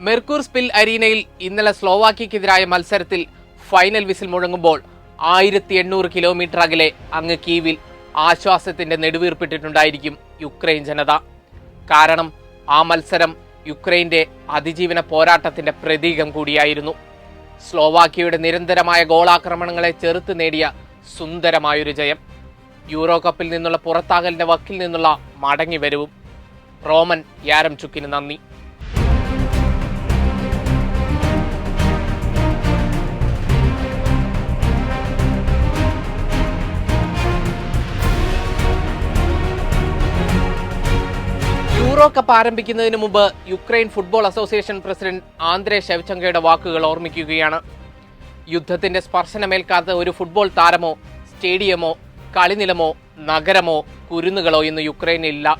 Merkur spill അരീനയിൽ ഇന്നലെ സ്ലോവാക്കിയക്കെതിരായ മത്സരത്തിൽ final whistle മുഴങ്ങുമ്പോൾ ആയിരത്തി എണ്ണൂറ് കിലോമീറ്റർ അകലെ അങ്ങ് കീവിൽ ആശ്വാസത്തിന്റെ നെടുവീർപ്പിട്ടിട്ടുണ്ടായിരിക്കും യുക്രൈൻ ജനത. കാരണം ആ മത്സരം യുക്രൈന്റെ അതിജീവന പോരാട്ടത്തിന്റെ പ്രതീകം കൂടിയായിരുന്നു. സ്ലോവാക്യയുടെ നിരന്തരമായ ഗോളാക്രമണങ്ങളെ ചെറുത്ത് നേടിയ സുന്ദരമായൊരു ജയം. യൂറോ കപ്പിൽ നിന്നുള്ള പുറത്താകലിന്റെ വക്കിൽ നിന്നുള്ള മടങ്ങിവരവും. റോമൻ യാരം യാരംചുക്കിന് നന്ദി. യൂറോ കപ്പ് ആരംഭിക്കുന്നതിന് മുമ്പ് Ukraine football association president Andriy ഷെവ്ചങ്കയുടെ വാക്കുകൾ ഓർമ്മിക്കുകയാണ്. യുദ്ധത്തിന്റെ സ്പർശനമേൽക്കാത്ത ഒരു ഫുട്ബോൾ താരമോ സ്റ്റേഡിയമോ കളിനിലമോ നഗരമോ കുരുന്നുകളോ ഇന്ന് യുക്രൈനില്ല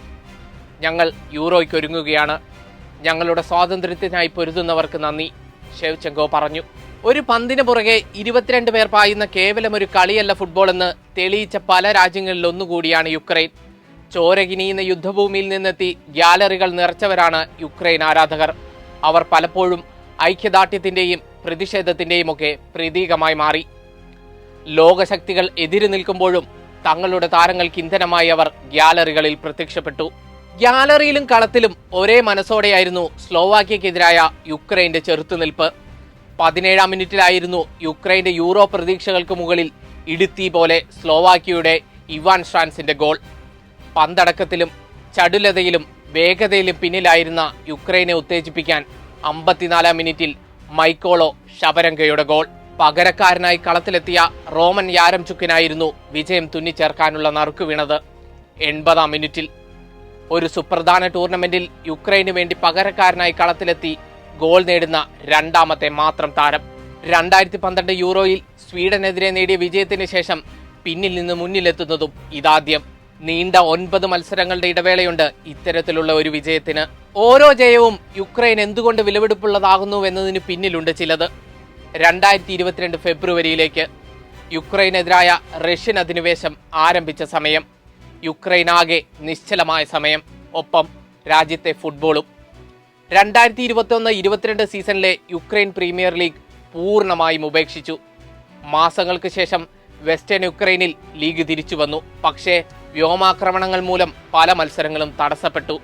ഞങ്ങൾ യൂറോയ്ക്ക് ഒരുങ്ങുകയാണ്. ഞങ്ങളുടെ സ്വാതന്ത്ര്യത്തിനായി പൊരുതുന്നവർക്ക് നന്ദി ഷെവ്ചങ്കോ പറഞ്ഞു. ഒരു പന്തിന് പുറകെ ഇരുപത്തിരണ്ട് പേർ പായുന്ന കേവലം ഒരു കളിയല്ല ഫുട്ബോൾ എന്ന് തെളിയിച്ച പല രാജ്യങ്ങളിൽ ഒന്നുകൂടിയാണ് യുക്രൈൻ. ചോരകിനിയുന്ന യുദ്ധഭൂമിയിൽ നിന്നെത്തി ഗ്യാലറികൾ നിറച്ചവരാണ് യുക്രൈൻ ആരാധകർ. അവർ പലപ്പോഴും ഐക്യദാർഢ്യത്തിന്റെയും പ്രതിഷേധത്തിന്റെയും ഒക്കെ പ്രതീകമായി മാറി. ലോകശക്തികൾ എതിര് നിൽക്കുമ്പോഴും തങ്ങളുടെ താരങ്ങൾക്ക് ഇന്ധനമായി അവർ ഗ്യാലറികളിൽ പ്രത്യക്ഷപ്പെട്ടു. ഗ്യാലറിയിലും കളത്തിലും ഒരേ മനസ്സോടെയായിരുന്നു സ്ലോവാക്യക്കെതിരായ യുക്രൈന്റെ ചെറുത്തുനിൽപ്പ്. പതിനേഴാം മിനിറ്റിലായിരുന്നു യുക്രൈന്റെ യൂറോ പ്രതീക്ഷകൾക്ക് മുകളിൽ ഇടുത്തി പോലെ സ്ലോവാക്യയുടെ ഇവാൻ ഷ്രാൻസിന്റെ ഗോൾ. പന്തടക്കത്തിലും ചടുലതയിലും വേഗതയിലും പിന്നിലായിരുന്ന യുക്രൈനെ ഉത്തേജിപ്പിക്കാൻ അമ്പത്തിനാലാം മിനിറ്റിൽ മൈക്കോളോ ശബരങ്കയുടെ ഗോൾ. പകരക്കാരനായി കളത്തിലെത്തിയ റോമൻ യാരംചുക്കിനായിരുന്നു വിജയം തുന്നിച്ചേർക്കാനുള്ള നറുക്ക് വീണത് എൺപതാം മിനിറ്റിൽ. ഒരു സുപ്രധാന ടൂർണമെന്റിൽ യുക്രൈനു വേണ്ടി പകരക്കാരനായി കളത്തിലെത്തി ഗോൾ നേടുന്ന രണ്ടാമത്തെ മാത്രം താരം. രണ്ടായിരത്തി പന്ത്രണ്ട് യൂറോയിൽ സ്വീഡനെതിരെ നേടിയ വിജയത്തിന് ശേഷം പിന്നിൽ നിന്ന് മുന്നിലെത്തുന്നതും ഇതാദ്യം. നീണ്ട ഒൻപത് മത്സരങ്ങളുടെ ഇടവേളയുണ്ട് ഇത്തരത്തിലുള്ള ഒരു വിജയത്തിന്. ഓരോ ജയവും യുക്രൈൻ എന്തുകൊണ്ട് വിലപിടിപ്പുള്ളതാകുന്നു എന്നതിന് പിന്നിലുണ്ട് ചിലത്. രണ്ടായിരത്തി ഇരുപത്തിരണ്ട് ഫെബ്രുവരിയിലേക്ക് യുക്രൈനെതിരായ റഷ്യൻ അധിനിവേശം ആരംഭിച്ച സമയം. യുക്രൈൻ ആകെ നിശ്ചലമായ സമയം ഒപ്പം രാജ്യത്തെ ഫുട്ബോളും. രണ്ടായിരത്തി ഇരുപത്തൊന്ന് ഇരുപത്തിരണ്ട് സീസണിലെ യുക്രൈൻ പ്രീമിയർ ലീഗ് പൂർണമായും ഉപേക്ഷിച്ചു. മാസങ്ങൾക്ക് ശേഷം വെസ്റ്റേൺ യുക്രൈനിൽ ലീഗ് തിരിച്ചു വന്നു പക്ഷേ വ്യോമാക്രമണങ്ങൾ മൂലം പല മത്സരങ്ങളും തടസ്സപ്പെട്ടു.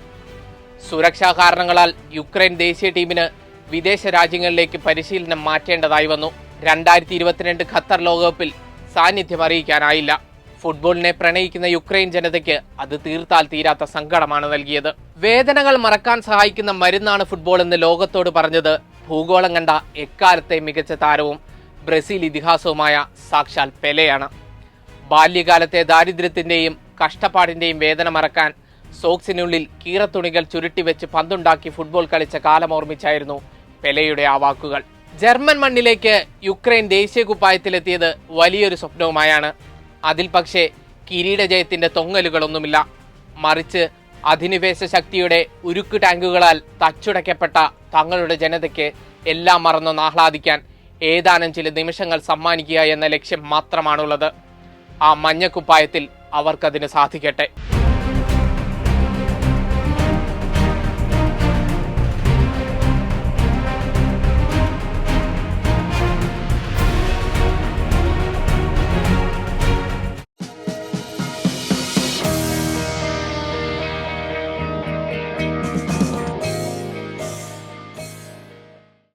സുരക്ഷാ കാരണങ്ങളാൽ യുക്രൈൻ ദേശീയ ടീമിന് വിദേശ രാജ്യങ്ങളിലേക്ക് പരിശീലനം മാറ്റേണ്ടതായി വന്നു. രണ്ടായിരത്തി ഇരുപത്തിരണ്ട് ഖത്തർ ലോകകപ്പിൽ സാന്നിധ്യം അറിയിക്കാനായില്ല. ഫുട്ബോളിനെ പ്രണയിക്കുന്ന യുക്രൈൻ ജനതയ്ക്ക് അത് തീർത്താൽ തീരാത്ത സങ്കടമാണ് നൽകിയത്. വേദനകൾ മറക്കാൻ സഹായിക്കുന്ന മരുന്നാണ് ഫുട്ബോൾ എന്ന് ലോകത്തോട് പറഞ്ഞത് ഭൂഗോളം കണ്ട എക്കാലത്തെ മികച്ച താരവും ബ്രസീൽ ഇതിഹാസവുമായ സാക്ഷാൽ പെലെയാണ്. ബാല്യകാലത്തെ ദാരിദ്ര്യത്തിന്റെയും കഷ്ടപ്പാടിന്റെയും വേദന മറക്കാൻ സോക്സിനുള്ളിൽ കീറത്തുണികൾ ചുരുട്ടിവെച്ച് പന്തുണ്ടാക്കി ഫുട്ബോൾ കളിച്ച കാലം ഓർമ്മിച്ചായിരുന്നു പെലെയുടെ ആ വാക്കുകൾ. ജർമ്മൻ മണ്ണിലേക്ക് യുക്രൈൻ ദേശീയ കുപ്പായത്തിലെത്തിയത് വലിയൊരു സ്വപ്നവുമായാണ്. അതിൽ പക്ഷേ കിരീട ജയത്തിന്റെ തൊങ്ങലുകളൊന്നുമില്ല. മറിച്ച് അധിനിവേശ ശക്തിയുടെ ഉരുക്ക് ടാങ്കുകളാൽ തച്ചുടയ്ക്കപ്പെട്ട തങ്ങളുടെ ജനതയ്ക്ക് എല്ലാം മറന്നൊന്ന് ആഹ്ലാദിക്കാൻ ഏതാനും ചില നിമിഷങ്ങൾ സമ്മാനിക്കുക എന്ന ലക്ഷ്യം മാത്രമാണുള്ളത്. ആ മഞ്ഞക്കുപ്പായത്തിൽ അവർക്കതിന് സാധിക്കട്ടെ.